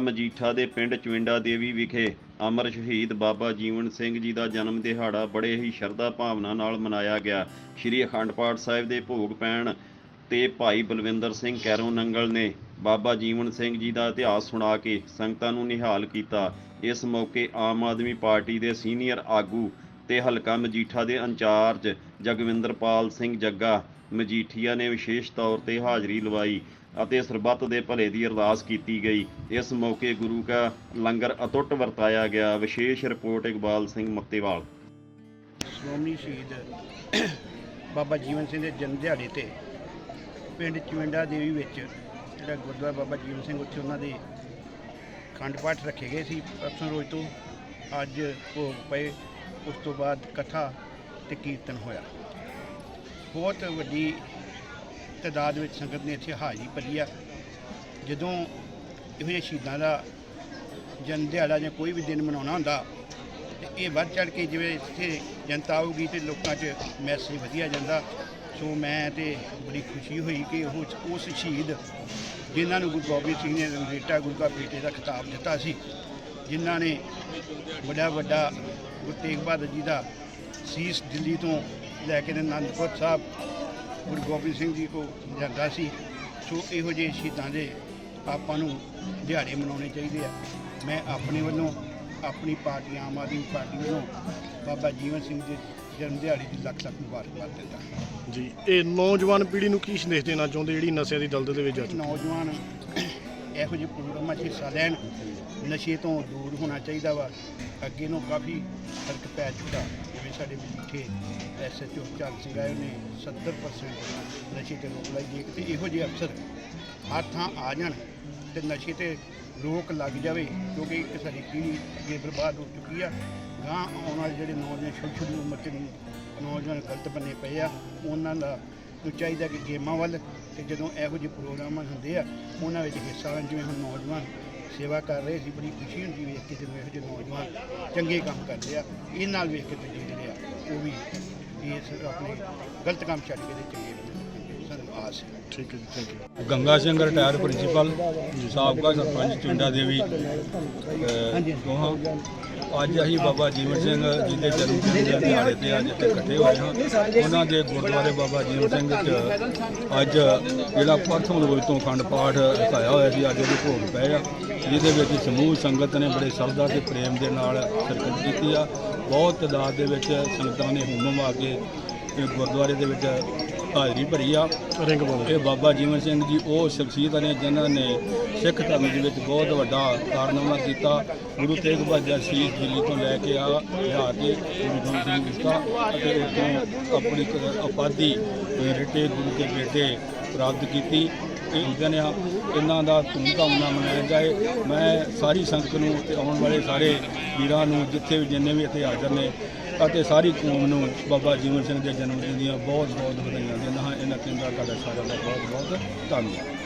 ਮਜੀਠਾ ਦੇ ਪਿੰਡ ਚਵਿੰਡਾ ਦੇਵੀ ਵਿਖੇ ਅਮਰ ਸ਼ਹੀਦ ਬਾਬਾ ਜੀਵਨ ਸਿੰਘ ਜੀ ਦਾ ਜਨਮ ਦਿਹਾੜਾ ਬੜੇ ਹੀ ਸ਼ਰਧਾ ਭਾਵਨਾ ਨਾਲ ਮਨਾਇਆ ਗਿਆ। ਸ੍ਰੀ ਅਖੰਡ ਪਾਠ ਸਾਹਿਬ ਦੇ ਭੋਗ ਪੈਣ ਤੇ ਭਾਈ ਬਲਵਿੰਦਰ ਸਿੰਘ ਕੈਰੋਂ ਨੰਗਲ ਨੇ ਬਾਬਾ ਜੀਵਨ ਸਿੰਘ ਜੀ ਦਾ ਇਤਿਹਾਸ ਸੁਣਾ ਕੇ ਸੰਗਤਾਂ ਨੂੰ ਨਿਹਾਲ ਕੀਤਾ। ਇਸ ਮੌਕੇ ਆਮ ਆਦਮੀ ਪਾਰਟੀ ਦੇ ਸੀਨੀਅਰ ਆਗੂ ਤੇ ਹਲਕਾ ਮਜੀਠਾ ਦੇ ਇੰਚਾਰਜ ਜਗਵਿੰਦਰਪਾਲ ਸਿੰਘ ਜੱਗਾ ਮਜੀਠੀਆ ਨੇ ਵਿਸ਼ੇਸ਼ ਤੌਰ ਤੇ ਹਾਜ਼ਰੀ ਲਵਾਈ ਅਤੇ ਸਰਬੱਤ ਦੇ ਭਲੇ ਦੀ ਅਰਦਾਸ ਕੀਤੀ ਗਈ। ਇਸ ਮੌਕੇ ਗੁਰੂ ਕਾ ਲੰਗਰ ਅਟੁੱਟ ਵਰਤਾਇਆ ਗਿਆ। ਵਿਸ਼ੇਸ਼ ਰਿਪੋਰਟ ਇਕਬਾਲ ਸਿੰਘ ਮੱਤੇਵਾਲ। ਸ਼੍ਰੋਮਣੀ ਸ਼ਹੀਦ ਬਾਬਾ ਜੀਵਨ ਸਿੰਘ ਦੇ ਜਨਮ ਦਿਹਾੜੇ ਤੇ ਪਿੰਡ ਚਵਿੰਡਾ ਦੇਵੀ ਵਿੱਚ ਜਿਹੜਾ ਗੁਰਦੁਆਰਾ ਬਾਬਾ ਜੀਵਨ ਸਿੰਘ ਉੱਥੇ ਉਹਨਾਂ ਦੇ ਖੰਡ ਪਾਠ ਰੱਖੇ ਗਏ ਸੀ। ਪਰਸੋਂ ਰੋਜ਼ ਤੋਂ ਅੱਜ ਭੋਗ ਪਏ। ਉਸ ਤੋਂ ਬਾਅਦ ਕਥਾ ਤੇ ਕੀਰਤਨ ਹੋਇਆ। ਬਹੁਤ ਵੱਡੀ ਤਾਦਾਦ ਵਿੱਚ ਸੰਗਤ ਨੇ ਇੱਥੇ ਹਾਜ਼ਰੀ ਭਰੀ ਆ। ਜਦੋਂ ਇਹੋ ਜਿਹੇ ਸ਼ਹੀਦਾਂ ਦਾ ਜਨਮ ਦਿਹਾੜਾ ਜਾਂ ਕੋਈ ਵੀ ਦਿਨ ਮਨਾਉਣਾ ਹੁੰਦਾ, ਤੇ ਇਹ ਵੱਧ ਚੜ ਕੇ ਜਿਵੇਂ ਇੱਥੇ ਜਨਤਾ ਆਊਗੀ ਤੇ ਲੋਕਾਂ 'ਚ ਮੈਸੇਜ ਵਧੀਆ ਜਾਂਦਾ। ਸੋ ਮੈਂ ਤੇ ਬੜੀ ਖੁਸ਼ੀ ਹੋਈ ਕਿ ਉਹ ਉਸ ਸ਼ਹੀਦ ਜਿਨ੍ਹਾਂ ਨੂੰ ਗੁਰੂ ਗੋਬਿੰਦ ਸਿੰਘ ਨੇ ਰੰਗਰੇਟਾ ਗੁਰੂ ਕਾ ਬੇਟੇ ਦਾ ਖਿਤਾਬ ਦਿੱਤਾ ਸੀ, ਜਿਨ੍ਹਾਂ ਨੇ ਵੱਡਾ ਵੱਡਾ ਗੁਰੂ ਤੇਗ ਬਹਾਦਰ ਜੀ ਦਾ ਸੀਸ ਦਿੱਲੀ ਤੋਂ ਲੈ ਕੇ ਅਨੰਦਪੁਰ ਸਾਹਿਬ ਗੁਰੂ ਗੋਬਿੰਦ ਸਿੰਘ ਜੀ ਕੋ ਜਾਂਦਾ ਸੀ। ਸੋ ਇਹੋ ਜਿਹੇ ਸ਼ਹੀਦਾਂ ਦੇ ਆਪਾਂ ਨੂੰ ਦਿਹਾੜੇ ਮਨਾਉਣੇ ਚਾਹੀਦੇ ਆ। ਮੈਂ ਆਪਣੇ ਵੱਲੋਂ ਆਪਣੀ ਪਾਰਟੀ ਆਮ ਆਦਮੀ ਪਾਰਟੀ ਵੱਲੋਂ ਬਾਬਾ ਜੀਵਨ ਸਿੰਘ ਦੇ ਜਨਮ ਦਿਹਾੜੇ ਦੀ ਲੱਖ ਲੱਖ ਮੁਬਾਰਕਬਾਦ ਦਿੰਦਾ ਜੀ ਇਹ ਨੌਜਵਾਨ ਪੀੜ੍ਹੀ ਨੂੰ ਕੀ ਸੰਦੇਸ਼ ਦੇਣਾ ਚਾਹੁੰਦੇ? ਜਿਹੜੀ ਨਸ਼ਿਆਂ ਦੀ ਦਲਦਲ ਦੇ ਵਿੱਚ ਜਾ ਚੁੱਕੀ ਨੌਜਵਾਨ ਇਹੋ ਜਿਹੇ ਪ੍ਰੋਗਰਾਮਾਂ 'ਚ ਹਿੱਸਾ ਲੈਣ, ਨਸ਼ੇ ਤੋਂ ਦੂਰ ਹੋਣਾ ਚਾਹੀਦਾ ਵਾ। ਅੱਗੇ ਨੂੰ ਕਾਫੀ ਫ਼ਰਕ ਪੈ ਚੁੱਕਾ। ਜਿਵੇਂ ਸਾਡੇ ਮਜੀਠੇ ਐਸਐਚਓ ਚੱਲ ਸਿੰਘ ਆਏ ਨੇ 70% ਨਸ਼ੇ ਤੇ ਰੋਕ ਲਾਈ ਜੇ, ਤੇ ਇਹੋ ਜਿਹੇ ਅਫਸਰ ਹਰ ਥਾਂ ਆ ਜਾਣ ਤੇ ਨਸ਼ੇ ਤੇ ਰੋਕ ਲੱਗ ਜਾਵੇ, ਕਿਉਂਕਿ ਇੱਕ ਸਾਡੀ ਪੀੜ੍ਹੀ ਅੱਗੇ ਬਰਬਾਦ ਹੋ ਚੁੱਕੀ ਆ। ਗਾਂ ਆਉਣ ਵਾਲੇ ਜਿਹੜੇ ਨੌਜਵਾਨ ਛੋਟੀ ਛੋਟੀ ਉਮਰ 'ਚ ਨੌਜਵਾਨ ਗਲਤ ਬੰਨੇ ਪਏ ਆ, ਉਹਨਾਂ ਦਾ ਨੂੰ ਚਾਹੀਦਾ ਕਿ ਗੇਮਾਂ ਵੱਲ ਤੇ ਜਦੋਂ ਇਹੋ ਜਿਹੇ ਪ੍ਰੋਗਰਾਮ ਹੁੰਦੇ ਆ ਉਹਨਾਂ ਵਿੱਚ ਹਿੱਸਾ ਲੈਣ ਜਿਵੇਂ ਹੁਣ ਨੌਜਵਾਨ ਸੇਵਾ ਕਰ ਰਹੇ ਸੀ ਬੜੀ ਖੁਸ਼ੀ ਹੁੰਦੀ ਵੇਖ ਕੇ ਜਦੋਂ ਇਹੋ ਜਿਹੇ ਨੌਜਵਾਨ ਚੰਗੇ ਕੰਮ ਕਰਦੇ ਆ ਇਹ ਨਾਲ ਵੇਖ ਕੇ ਦੂਜੇ ਜਿਹੜੇ ਆ ਉਹ ਵੀ ਇਸ ਆਪਣੇ ਗਲਤ ਕੰਮ ਛੱਡ ਕੇ ਤੇ ਚੰਗੇ ਸਾਨੂੰ ਆਸ ਹੈ। ਠੀਕ ਹੈ ਜੀ thank you Ganga Singh retire principal ਸਾਬਕਾ ਸਰਪੰਚ ਚੁੰਡਾ ਦੇਵੀ ਦੋਹਾਂ ਅੱਜ ਅਸੀਂ ਬਾਬਾ ਜੀਵਨ ਸਿੰਘ ਜੀ ਦੇ ਜਨਮ ਦਿਨ ਦੇ ਦਿਹਾੜੇ ਤੇ ਅੱਜ ਇੱਥੇ ਇਕੱਠੇ ਹੋਏ ਹਾਂ। ਉਹਨਾਂ ਦੇ ਗੁਰਦੁਆਰੇ ਬਾਬਾ ਜੀਵਨ ਸਿੰਘ ਚ ਅੱਜ ਜਿਹੜਾ ਪ੍ਰਥਮ ਰੋਜ਼ ਤੋਂ ਅਖੰਡ ਪਾਠ ਰਖਾਇਆ ਹੋਇਆ ਸੀ, ਅੱਜ ਉਹਦੇ ਭੋਗ ਪਏ ਆ। ਜਿਹਦੇ ਵਿੱਚ ਸਮੂਹ ਸੰਗਤ ਨੇ ਬੜੇ ਸ਼ਰਧਾ ਤੇ ਪ੍ਰੇਮ ਦੇ ਨਾਲ ਸ਼ਿਰਕਤ ਕੀਤੀ ਆ। ਬਹੁਤ ਤਾਦਾਦ ਦੇ ਵਿੱਚ ਸੰਗਤਾਂ ਨੇ ਹੁਮਮ ਆ ਕੇ ਗੁਰਦੁਆਰੇ ਦੇ ਵਿੱਚ ਹਾਜ਼ਰੀ ਭਰੀ ਆ। ਰਿੰਗ ਬੋਲ ਇਹ ਬਾਬਾ ਜੀਵਨ ਸਿੰਘ ਜੀ ਉਹ ਸ਼ਖਸੀਅਤ ਨੇ ਜਿਨ੍ਹਾਂ ਨੇ ਸਿੱਖ ਧਰਮ ਦੇ ਵਿੱਚ ਬਹੁਤ ਵੱਡਾ ਕਾਰਨਾਮਾ ਕੀਤਾ। ਗੁਰੂ ਤੇਗ ਬਹਾਦਰ ਸੀਸ ਦਿੱਲੀ ਤੋਂ ਲੈ ਕੇ ਆ ਲਿਆ ਕੇ ਗੁਰੂ ਗੋਬਿੰਦ ਸਿੰਘ ਦਿੱਤਾ ਅਤੇ ਉਤੋਂ ਆਪਣੀ ਅ, ਰਿਟੇ ਗੁਰੂ ਕੇ ਬੇਟੇ ਪ੍ਰਾਪਤ ਕੀਤੀ। ਦਿਨ ਆ, ਇਹਨਾਂ ਦਾ ਧੂਮਧਾਮ ਨਾਲ ਮਨਾਇਆ ਜਾਏ। ਮੈਂ ਸਾਰੀ ਸੰਗਤ ਨੂੰ ਤੇ ਆਉਣ ਵਾਲੇ ਸਾਰੇ ਵੀਰਾਂ ਨੂੰ, ਜਿੱਥੇ ਵੀ ਜਿੰਨੇ ਵੀ ਇੱਥੇ ਹਾਜ਼ਰ ਨੇ, ਅਤੇ ਸਾਰੀ ਕੌਮ ਨੂੰ, ਬਾਬਾ ਜੀਵਨ ਸਿੰਘ ਦੇ ਜਨਮ ਦਿਨ ਦੀਆਂ ਬਹੁਤ ਬਹੁਤ ਵਧਾਈਆਂ ਦਿੰਦਾ ਹਾਂ। ਇਹਨਾਂ ਤਿੰਨਾਂ ਤੁਹਾਡਾ ਸਾਰਿਆਂ ਦਾ ਬਹੁਤ ਬਹੁਤ ਧੰਨਵਾਦ।